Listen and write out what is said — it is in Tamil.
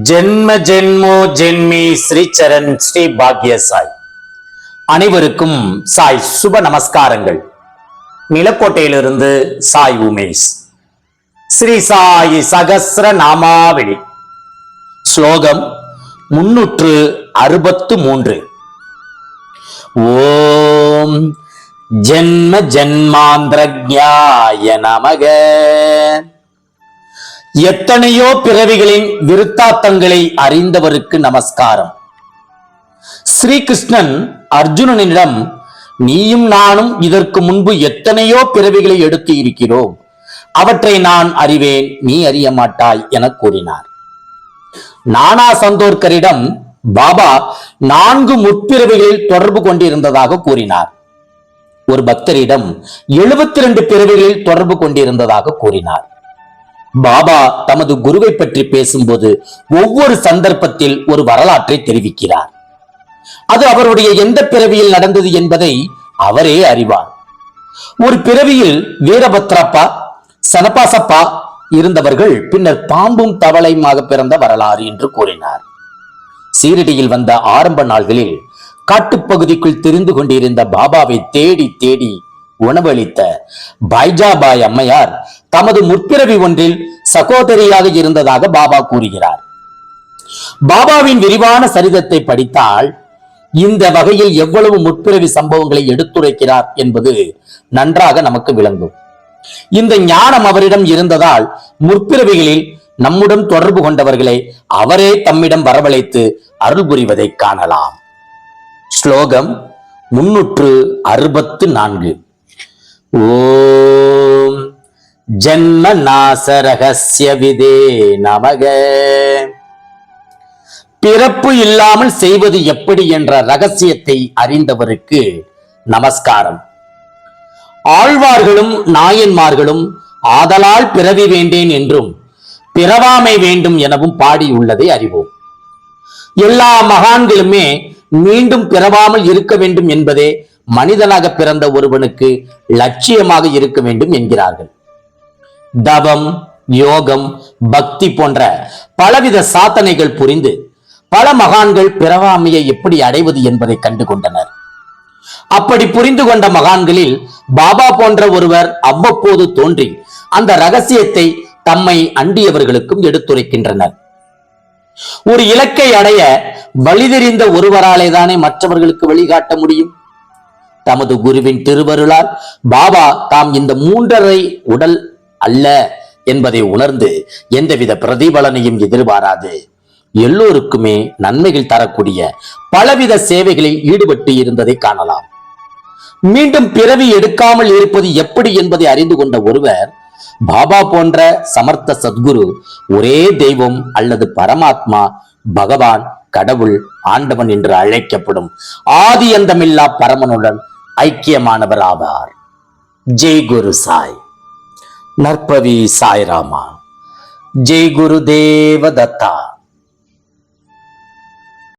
ஜென்ம ஜென்மோ ஜென்மி ஸ்ரீ சரண் ஸ்ரீ பாக்ய சாய் அனைவருக்கும் சாய் சுப நமஸ்காரங்கள். நிலக்கோட்டையிலிருந்து சாய் உமேஷ். ஸ்ரீ சாய் சகசிர நாமாவளி. ஸ்லோகம் முன்னூற்று அறுபத்து மூன்று. ஓம் ஜென்ம ஜென்மாந்திரஜாய நமக. எத்தனையோ பிறவிகளின் விருத்தாத்தங்களை அறிந்தவருக்கு நமஸ்காரம். ஸ்ரீகிருஷ்ணன் அர்ஜுனனிடம் நீயும் நானும் இதற்கு முன்பு எத்தனையோ பிறவிகளை எடுத்து இருக்கிறோம். அவற்றை நான் அறிவேன் நீ அறிய மாட்டாய் என கூறினார். நானா சந்தோர்கரிடம் பாபா நான்கு முற்பிறவிகளில் தொடர்பு கொண்டிருந்ததாக கூறினார் ஒரு பக்தரிடம் எழுபத்தி ரெண்டு பிறவிகளில் தொடர்பு கொண்டிருந்ததாக கூறினார். பாபா தமது குருவை பற்றி பேசும்போது ஒவ்வொரு சந்தர்ப்பத்தில் ஒரு வரலாற்றை தெரிவிக்கிறார். அது அவருடைய எந்த பிறவியில் நடந்தது என்பதை அவரே அறிவார். ஒரு பிறவியில் வீரபத்ரப்பா சனபாசப்பா இருந்தவர்கள் பின்னர் பாம்பும் தவளையுமாக பிறந்த வரலாறு என்று கூறினார். சீரடியில் வந்த ஆரம்ப நாள்களில் காட்டுப்பகுதிக்குள் திரிந்து கொண்டிருந்த பாபாவை தேடி தேடி உணவளித்த பைஜாபாய் அம்மையார் தமது முற்பிறவி ஒன்றில் சகோதரியாக இருந்ததாக பாபா கூறுகிறார். பாபாவின் விரிவான சரிதத்தை படித்தால் இந்த வகையில் எவ்வளவு முற்பிறவி சம்பவங்களை எடுத்துரைக்கிறார் என்பது நன்றாக நமக்கு விளங்கும். இந்த ஞானம் அவரிடம் இருந்ததால் முற்பிறவிகளில் நம்முடன் தொடர்பு கொண்டவர்களை அவரே தம்மிடம் வரவழைத்து அருள் புரிவதை காணலாம். ஸ்லோகம் முன்னூற்று அறுபத்து நான்கு. ஓம். ஜென்ம நாச ரகசிய விதே நமக. பிறப்பு இல்லாமல் செய்வது எப்படி என்ற ரகசியத்தை அறிந்தவருக்கு நமஸ்காரம். ஆழ்வார்களும் நாயன்மார்களும் ஆதலால் பிறவி வேண்டேன் என்றும் பிறவாமை வேண்டும் எனவும் பாடியுள்ளதை அறிவோம். எல்லா மகான்களுமே மீண்டும் பிறவாமல் இருக்க வேண்டும் என்பதே மனிதனாக பிறந்த ஒருவனுக்கு லட்சியமாக இருக்க வேண்டும் என்கிறார்கள். தவம் யோகம் பக்தி போன்ற பலவித சாதனைகள் புரிந்து பல மகான்கள் பிறவாமையை எப்படி அடைவது என்பதை கண்டு கொண்டனர் அப்படி புரிந்து கொண்ட மகான்களில் பாபா போன்ற ஒருவர் அவ்வப்போது தோன்றி அந்த ரகசியத்தை தம்மை அண்டியவர்களுக்கும் எடுத்துரைக்கின்றனர். ஒரு இலக்கை அடைய வழிதெரிந்த ஒருவராலே தானே மற்றவர்களுக்கு வழிகாட்ட முடியும்? தமது குருவின் திருவருளால் பாபா தாம் இந்த மூன்றரை உடல் அல்ல என்பதை உணர்ந்து எந்தவித பிரதிபலனையும் எதிர்பாராது. எல்லோருக்குமே நன்மைகள் தரக்கூடிய பலவித சேவைகளில் ஈடுபட்டு இருந்ததை காணலாம். மீண்டும் பிறவி எடுக்காமல் இருப்பது எப்படி என்பதை அறிந்து கொண்ட ஒருவர் பாபா போன்ற சமர்த்த சத்குரு ஒரே தெய்வம் அல்லது பரமாத்மா பகவான் கடவுள் ஆண்டவன் என்று அழைக்கப்படும் ஆதி அந்தமில்லா பரமனுடன் ஐக்கியமானவர் ஆவார் ஜெய் குரு சாய். நற்பவி சாய்ராமா. ஜெய் குரு தேவ தத்தா